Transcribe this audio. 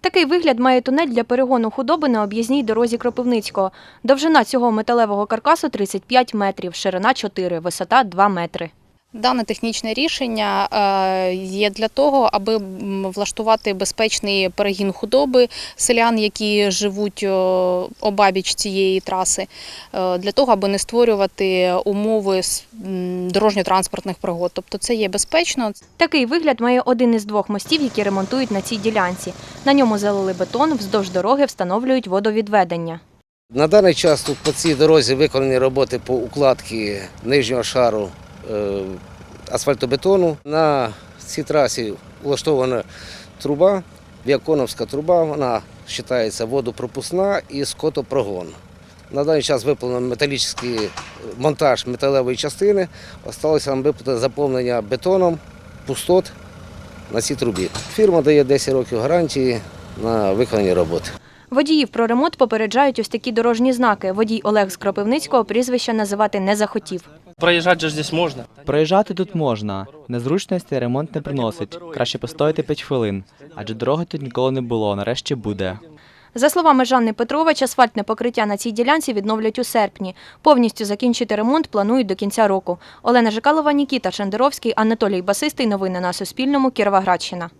Такий вигляд має тунель для перегону худоби на об'їзній дорозі Кропивницького. Довжина цього металевого каркасу 35 метрів, ширина 4, висота 2 метри. Дане технічне рішення е, є для того, аби влаштувати безпечний перегін худоби селян, які живуть обабіч цієї траси, е, для того, аби не створювати умови дорожньо-транспортних пригод. Тобто це є безпечно, Такий вигляд має один із двох мостів, які ремонтують на цій ділянці. На ньому залили бетон, вздовж дороги встановлюють водовідведення. На даний час тут по цій дорозі виконані роботи по укладці нижнього шару асфальтобетону. На цій трасі влаштована труба, Віаконовська труба, вона вважається водопропускна і скотопрогон. На даний час виповнено металічний монтаж металевої частини. Осталося нам виплати заповнення бетоном пустот на цій трубі. Фірма дає 10 років гарантії на виконані роботи. Водіїв про ремонт попереджають ось такі дорожні знаки. Водій Олег з Кропивницького прізвища називати не захотів. Проезжать же здесь можно. Проїжджати тут можна. Незручності ремонт не приносить. Краще постояти 5 хвилин, адже дороги тут ніколи не було, нарешті буде. За словами Жанни Петрович, асфальтне покриття на цій ділянці відновлять у серпні. Повністю закінчити ремонт планують до кінця року. Олена Жикалова, Нікіта Шендеровський, Анатолій Басистий. Новини на Суспільному. Кіровоградщина.